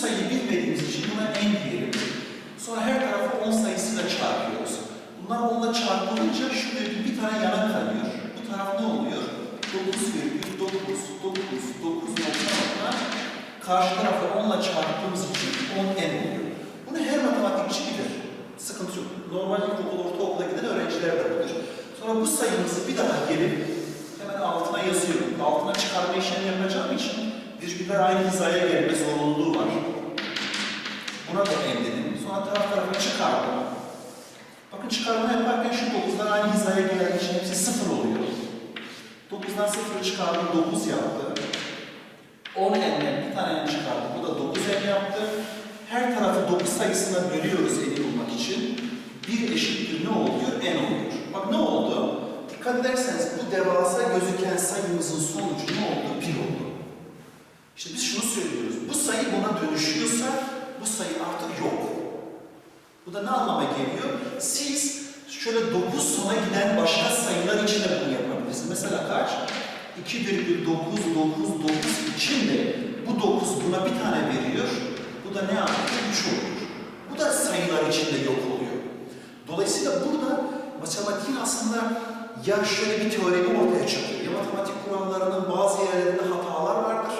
sayıyı bilmediğimiz için buna n diyelim. Sonra her tarafı 10 sayısıyla çarpıyoruz. Bunlar 10 ile çarpılınca şu virgül bir tane yana kalıyor. Bu taraf ne oluyor? 9,9, 9, 9 nokta nokta. Karşı tarafı 10 ile çarptığımız için 10 n oluyor. Bunu her matematikçi bilir. Sıkıntı yok. Normal ilkokul, ortaokula giden öğrenciler de bilir. Sonra bu sayımızı bir daha gelip hemen altına yazıyorum. Altına çıkarma işlemi yapacağım için virgüller aynı hizaya gelme zorunluluğu. Buna da n dedim. Sonra taraf tarafa çıkardım. Bakın çıkarma yaparken şu 9'lar aynı hizaya geldiği için hepsi 0 oluyor. 9'dan 0'ı çıkardım 9 yaptı. 10 n'den bir tane n çıkardım. Bu da 9 n yaptı. Her tarafı 9 sayısına bölüyoruz n'i bulmak için. 1 eşittir ne oluyor? n oluyor. Bak ne oldu? Dikkat ederseniz bu devasa gözüken sayımızın sonucu ne oldu? 1 oldu. İşte biz şunu söylüyoruz. Bu sayı buna dönüşüyorsa bu sayı artık yok. Bu da ne anlama geliyor? Siz şöyle 9 sona giden başka sayılar için de bunu yapabilirsiniz. Mesela kaç? 2,999 için de bu 9 buna bir tane veriyor. Bu da ne yapıyor? 3 olur. Bu da sayılar içinde yok oluyor. Dolayısıyla burada matematiğin aslında ya şöyle bir teoremi ortaya çıkıyor. Ya matematik kurallarının bazı yerlerinde hatalar vardır.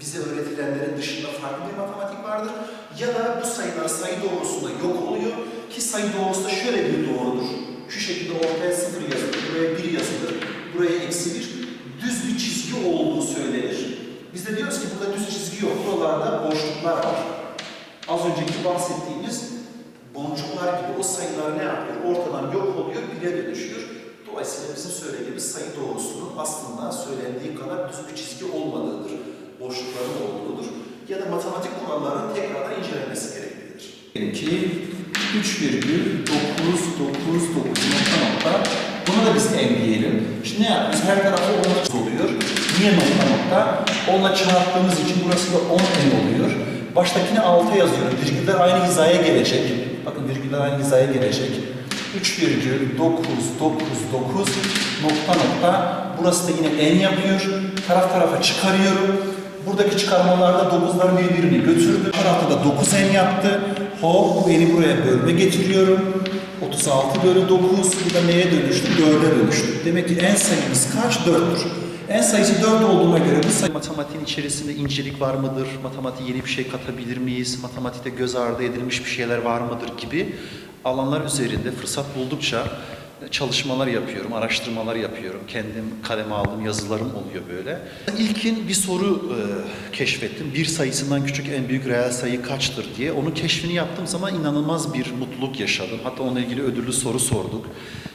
Bize öğretilenlerin dışında farklı bir matematik vardır. Ya da bu sayılar sayı doğrusunda yok oluyor. Ki sayı doğrusu da şöyle bir doğrudur. Şu şekilde ortaya sıfır yazılır, buraya bir yazılır, buraya eksi bir. Düz bir çizgi olduğu söylenir. Biz de diyoruz ki burada düz çizgi yok. Buralarda boşluklar var. Az önceki bahsettiğimiz boncuklar gibi o sayılar ne yapıyor? Ortadan yok oluyor, bire dönüşüyor. Dolayısıyla bizim söylediğimiz sayı doğrusunun aslında söylendiği kadar düz bir çizgi olmadığıdır. Boşlukların olduğudur. Ya da matematik kurallarının tekrardan incelenmesi gereklidir. Ki 3,999 nokta nokta Buna da biz n diyelim. Şimdi ne yapıyoruz? Her tarafı 10'la oluyor. Niye nokta nokta? 10'la çarptığımız için burası da 10 n oluyor. Baştakini 6 yazıyorum. Virgüller aynı hizaya gelecek. Bakın virgüller aynı hizaya gelecek. 3,999 nokta nokta. Burası da yine n yapıyor. Taraf tarafa çıkarıyorum. Buradaki çıkarmalarda 9'lar birbirini götürdü. Bu tarafta da 9 n yaptı. Hop bu n'i buraya bölme getiriyorum. 36 bölü 9. Bu da neye dönüştü? 4'e dönüştü. Demek ki en sayımız kaç? 4'tür. En sayısı 4 olduğuna göre bu sayı... Matematiğin içerisinde incelik var mıdır? Matematiğe yeni bir şey katabilir miyiz? Matematikte göz ardı edilmiş bir şeyler var mıdır gibi alanlar üzerinde fırsat buldukça çalışmalar yapıyorum, araştırmalar yapıyorum. Kendim kaleme aldığım yazılarım oluyor böyle. İlkin bir soru e, keşfettim. Bir sayısından küçük en büyük reel sayı kaçtır diye. Onun keşfini yaptığım zaman inanılmaz bir mutluluk yaşadım. Hatta onunla ilgili ödüllü soru sorduk.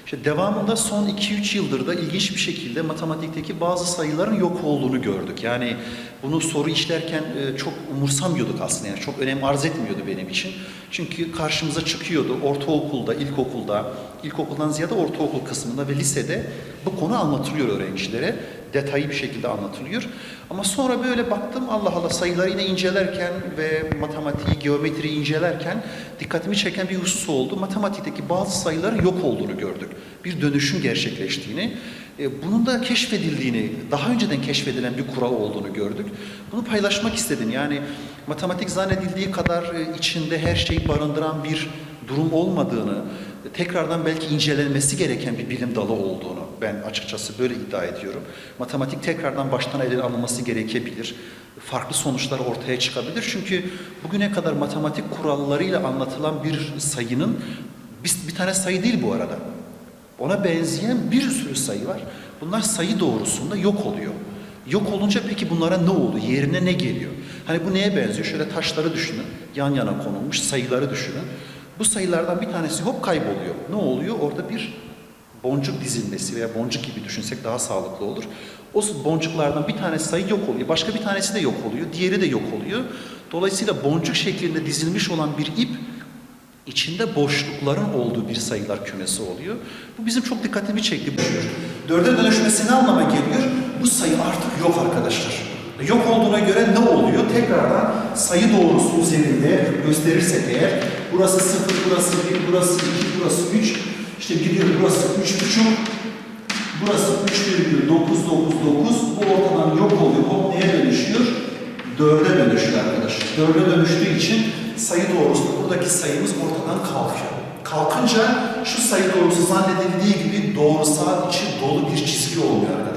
İşte devamında son 2-3 yıldır da ilginç bir şekilde matematikteki bazı sayıların yok olduğunu gördük. Yani bunu soru işlerken e, çok umursamıyorduk aslında. Yani çok önem arz etmiyordu benim için. Çünkü karşımıza çıkıyordu ortaokulda, ilkokulda, ilkokuldan ziyade ortaokul kısmında ve lisede bu konu anlatılıyor öğrencilere. Detaylı bir şekilde anlatılıyor. Ama sonra böyle baktım Allah Allah sayıları yine incelerken ve matematiği, geometriyi incelerken dikkatimi çeken bir husus oldu. Matematikteki bazı sayıların yok olduğunu gördük. Bir dönüşüm gerçekleştiğini, e, bunun da keşfedildiğini, daha önceden keşfedilen bir kural olduğunu gördük. Bunu paylaşmak istedim. Yani matematik zannedildiği kadar e, içinde her şeyi barındıran bir durum olmadığını, tekrardan belki incelenmesi gereken bir bilim dalı olduğunu ben açıkçası böyle iddia ediyorum. Matematik tekrardan baştan ele alınması gerekebilir. Farklı sonuçlar ortaya çıkabilir. Çünkü bugüne kadar matematik kurallarıyla anlatılan bir sayının bir, bir tane sayı değil bu arada. Ona benzeyen bir sürü sayı var. Bunlar sayı doğrusunda yok oluyor. Yok olunca peki bunlara ne oldu? Yerine ne geliyor? Hani bu neye benziyor? Şöyle taşları düşünün. Yan yana konulmuş sayıları düşünün. Bu sayılardan bir tanesi hop kayboluyor. Ne oluyor? Orada bir boncuk dizilmesi veya boncuk gibi düşünsek daha sağlıklı olur. O boncuklardan bir tane sayı yok oluyor. Başka bir tanesi de yok oluyor. Diğeri de yok oluyor. Dolayısıyla boncuk şeklinde dizilmiş olan bir ip içinde boşlukların olduğu bir sayılar kümesi oluyor. Bu bizim çok dikkatimi çekti. Dörde dönüşmesi ne anlama geliyor? Bu sayı artık yok arkadaşlar. Yok olduğuna göre ne oluyor? Tekrardan sayı doğrusu üzerinde gösterirsek eğer burası 0, burası 1, burası 2, burası 3 işte gidiyor burası 3,5 burası 3,999 bu ortadan yok oluyor. Hop neye dönüşüyor? 4'e dönüşüyor arkadaşlar. dörde dönüştüğü için sayı doğrusu buradaki sayımız ortadan kalkıyor. Kalkınca şu sayı doğrusu zannedildiği gibi doğrusal içi dolu bir çizgi olmuyor arkadaşlar.